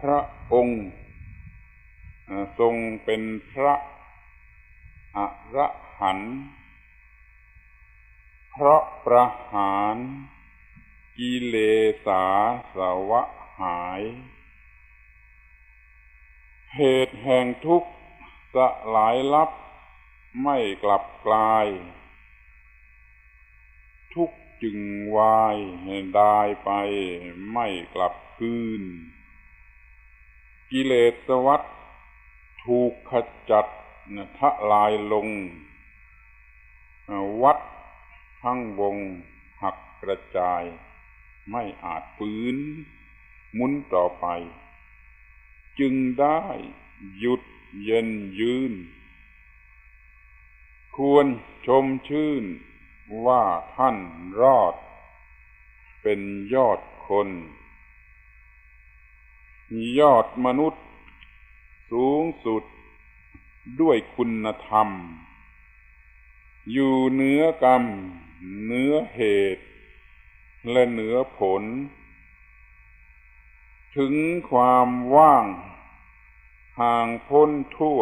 พระองค์ทรงเป็นพระอระหันต์เพราะประหารกิเลสาสวะหาย เหตุแห่งทุกข์สลายลับไม่กลับกลาย ทุกจึงวายได้ไปไม่กลับคืน กิเลสวัฏถูกขจัดทะลายลง วัดทั้งวงหักกระจาย ไม่อาจฟื้นมุนต่อไป จึงได้หยุดเย็นยืน ควรชมชื่นว่าท่านรอด เป็นยอดคน ยอดมนุษย์ สูงสุดด้วยคุณธรรม อยู่เหนือกรรมเหนือเหตุ และเหนือผล ถึงความว่าง ห่างพ้นทั่ว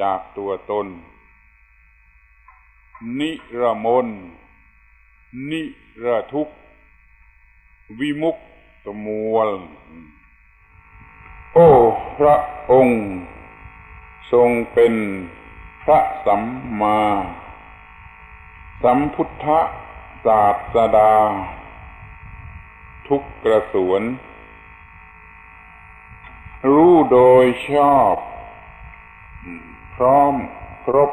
จากตัวตน นิรมน นิระทุก วิมุกตมวล โอ้พระองค์ ทรงเป็นพระสัมมา สัมพุทธศาสดา ทุกกระสวน รู้โดยชอบ พร้อมครบ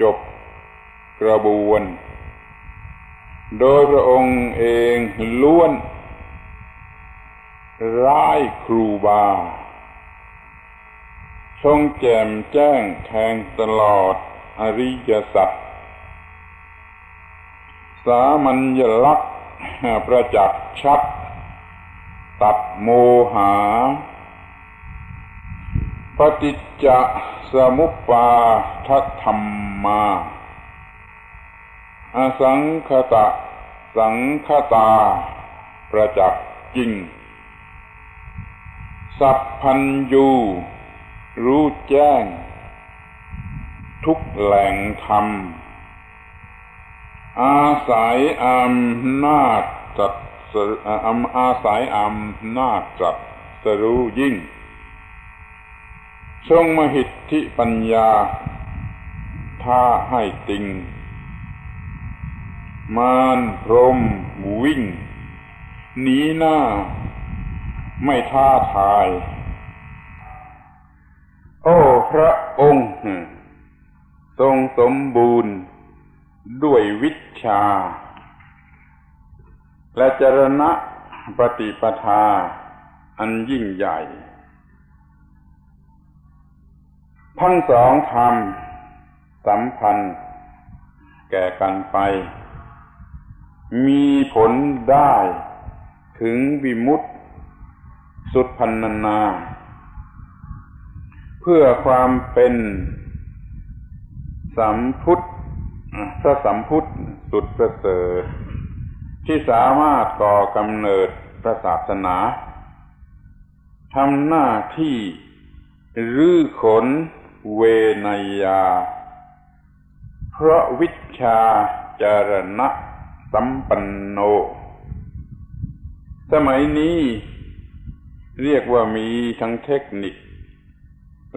จบกระบวน โดยพระองค์เองล้วน ร้ายครูบา ทรงแจ่มแจ้งแทงตลอดอริยสัจสามัญลักษณ์ประจักษ์ชัด ตัดโมหา ปฏิจจสมุปปาทธรรมมาอสังคตะ สังคตา ประจักษ์จริง สัพพัญยู รู้แจ้ง ทุกแหล่งธรรม อาศัยอำนาจจัดอาศัยอำนาจจัดสรู้ยิ่ง ทรงมหิทธิปัญญาท่าให้ติง มานพรมวิ่งหนีหน้า ไม่ท้าทาย โอ้พระองค์ ทรงสมบูรณ์ด้วยวิชา และจรณะปฏิปทา อันยิ่งใหญ่ ทั้งสองธรรมสัมพันธ์ แก่กันไป มีผลได้ถึงวิมุตติ สุดพันนานา เพื่อความเป็นสัมพุทธพระสัมพุทธสุดประเสริฐที่สามารถก่อกำเนิดพระศาสนาทำหน้าที่รื้อขนเวนยา เพราะวิชาจารณะสัมปันโน สมัยนี้ เรียกว่ามีทั้งเทคนิค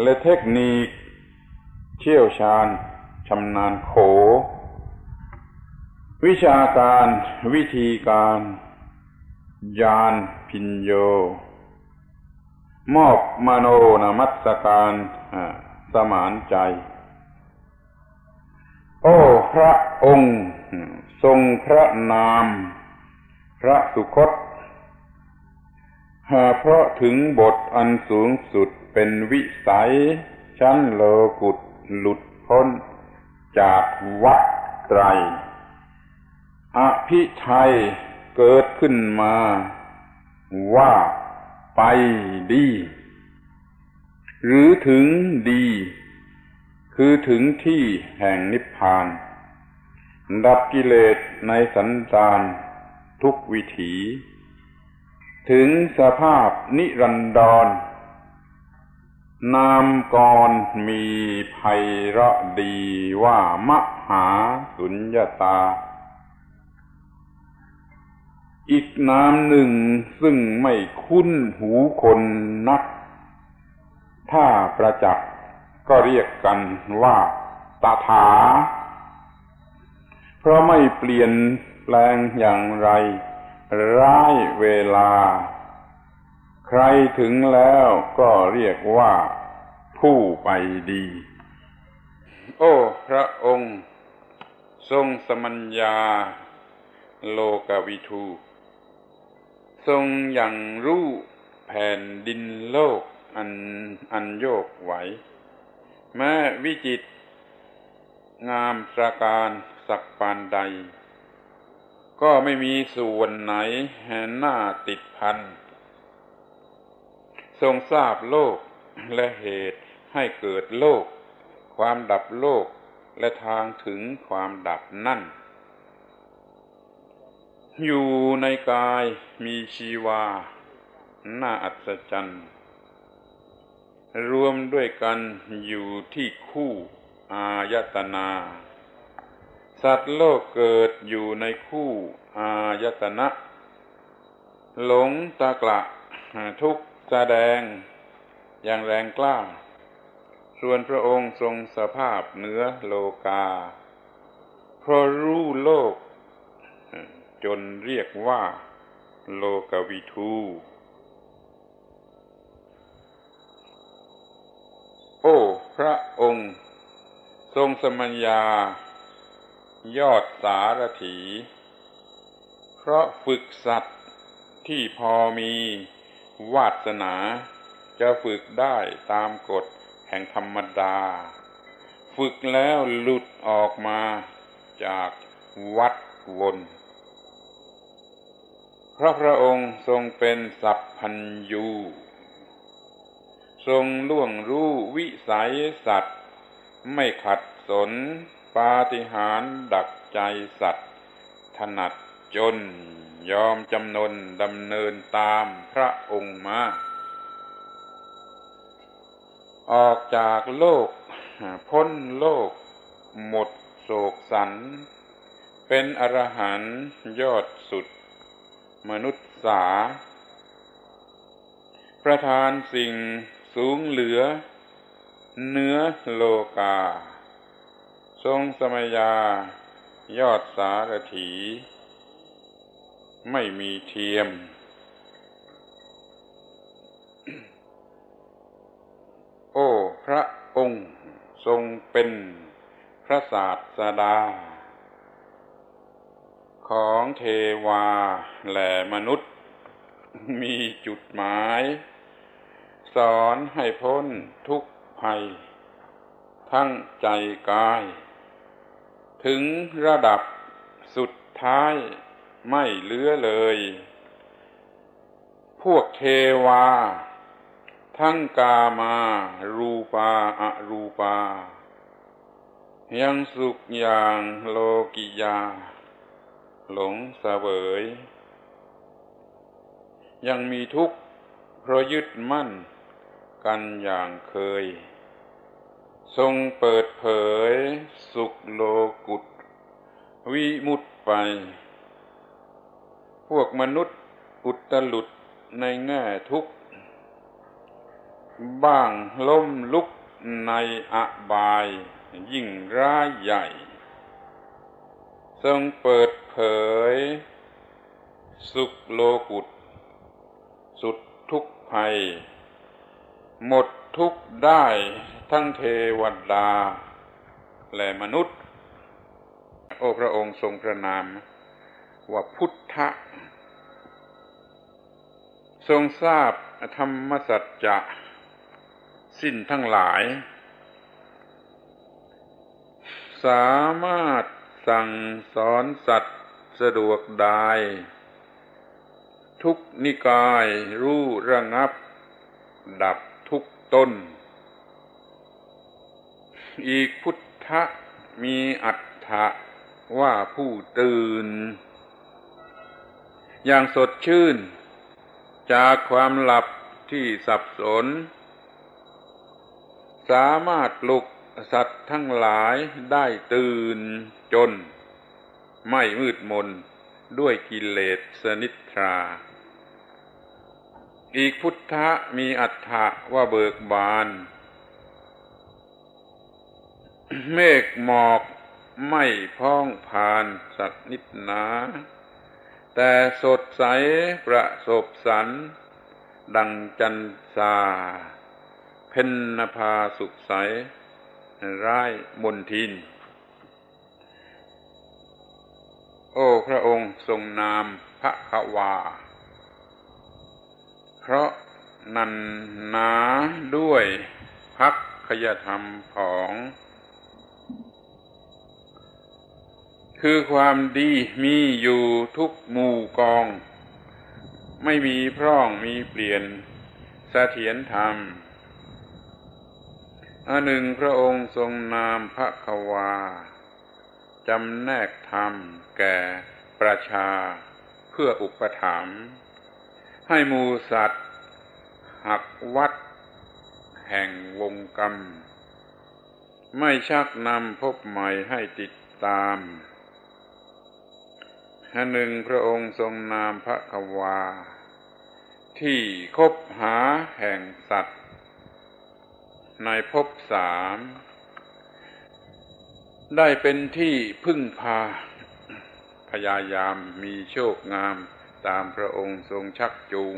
และเทคนิค เชี่ยวชาญชำนาญโข วิชาการวิธีการ ยานพิญโย มอบมโนนมัสการสมานใจ โอ้พระองค์ ทรงพระนาม พระสุคต หาเพราะถึงบทอันสูงสุดเป็นวิสัย ชั้นโลกุตหลุดพ้น จากวัฏไตร อภิไทยเกิดขึ้นมา ว่าไปดี หรือถึงดี คือถึงที่แห่งนิพพาน ดับกิเลสในสันดานทุกวิถี ถึงสภาพนิรันดร นามกรมีไพระดีว่ามหาสุญญาตา อีกนามหนึ่งซึ่งไม่คุ้นหูคนนัก ถ้าประจักษ์ก็เรียกกันว่าตาถา เพราะไม่เปลี่ยนแปลงอย่างไร ร้ายเวลา ใครถึงแล้วก็เรียกว่าผู้ไปดี โอ้ พระองค์ ทรงสมัญญา โลกวิทู ทรงอย่างรู้แผ่นดินโลกอันอันโยกไหว แม้วิจิต งามสราการสักปานใด ก็ไม่มีส่วนไหนหน้าติดพัน ทรงทราบโลกและเหตุให้เกิดโลก ความดับโลกและทางถึงความดับนั่น อยู่ในกายมีชีวา น่าอัศจรรย์รวมด้วยกันอยู่ที่คู่อายตนา สัตว์โลกเกิดอยู่ในคู่อายตนะ หลงตะกละทุกแสดง อย่างแรงกล้า ส่วนพระองค์ทรงสภาพเนื้อโลกา เพราะรู้โลก จนเรียกว่า โลกวิทูโอ้ พระองค์ ทรงสมัญญา ยอดสารถี เพราะฝึกสัตว์ที่พอมีวาสนา จะฝึกได้ตามกฎแห่งธรรมดา ฝึกแล้วหลุดออกมาจากวัดวนพระพระองค์ทรงเป็นสัพพัญยูทรงล่วงรู้วิสัยสัตว์ ไม่ขัดสน ปาฏิหาริย์ดักใจสัตว์ ถนัดจน ยอมจำนนดำเนินตามพระองค์มา ออกจากโลก พ้นโลก หมดโศกสัน เป็นอรหันยอดสุด มนุษย์สา ประทานสิ่งสูงเหลือ เนื้อโลกา ทรงสมัยยา ยอดสารถี ไม่มีเทียม โอ้ พระองค์ทรงเป็นพระศาสดา ของเทวาและมนุษย์ มีจุดหมาย สอนให้พ้นทุกภัย ทั้งใจกาย ถึงระดับสุดท้ายไม่เหลือเลย พวกเทวา ทั้งกามา รูปาอรูปา ยังสุขอย่างโลกิยา หลงเสวย ยังมีทุกข์เพราะยึดมั่นกันอย่างเคย ทรงเปิดเผย สุขโลกุต วิมุตไป พวกมนุษย์อุตลุดในแง่ทุกบ้างล้มลุกในอบาย ยิ่งร้ายใหญ่ ทรงเปิดเผย สุขโลกุต สุดทุกภัย หมด ทุกได้ทั้งเทวดา และมนุษย์ โอพระองค์ทรงพระนามว่าพุทธะ ทรงทราบธรรมสัจจะสิ้นทั้งหลาย สามารถสั่งสอนสัตว์สะดวกได้ ทุกนิกายรู้ระงับดับ ต้นอีกพุทธะมีอัตถะว่าผู้ตื่น อย่างสดชื่น จากความหลับที่สับสน สามารถปลุกสัตว์ทั้งหลายได้ตื่นจน ไม่มืดมนด้วยกิเลสสนิทรา อีกพุทธะมีอัฏฐะว่าเบิกบาน เมฆหมอกไม่พ้องผ่านสัตว์นิดนา แต่สดใสประสบสัน ดังจันทราเพนนภาสุขใส ร้ายมนทิน โอ้พระองค์ทรงนามพระควา เพราะนันนาด้วยพักขยธรรมของ คือความดีมีอยู่ทุกหมู่กอง ไม่มีพร่องมีเปลี่ยนเสถียรธรรมอันหนึ่งพระองค์ทรงนามพระควาจำแนกธรรมแก่ประชาเพื่ออุปถัมภ์ ให้มูสัตว์ หักวัด แห่งวงกรรม ไม่ชักนำพบใหม่ให้ติดตามหนึ่งพระองค์ทรงนามพระควา ที่คบหาแห่งสัตว์ ในภพสามได้เป็นที่พึ่งพา พยายามมีโชคงาม ตามพระองค์ทรงชักจูง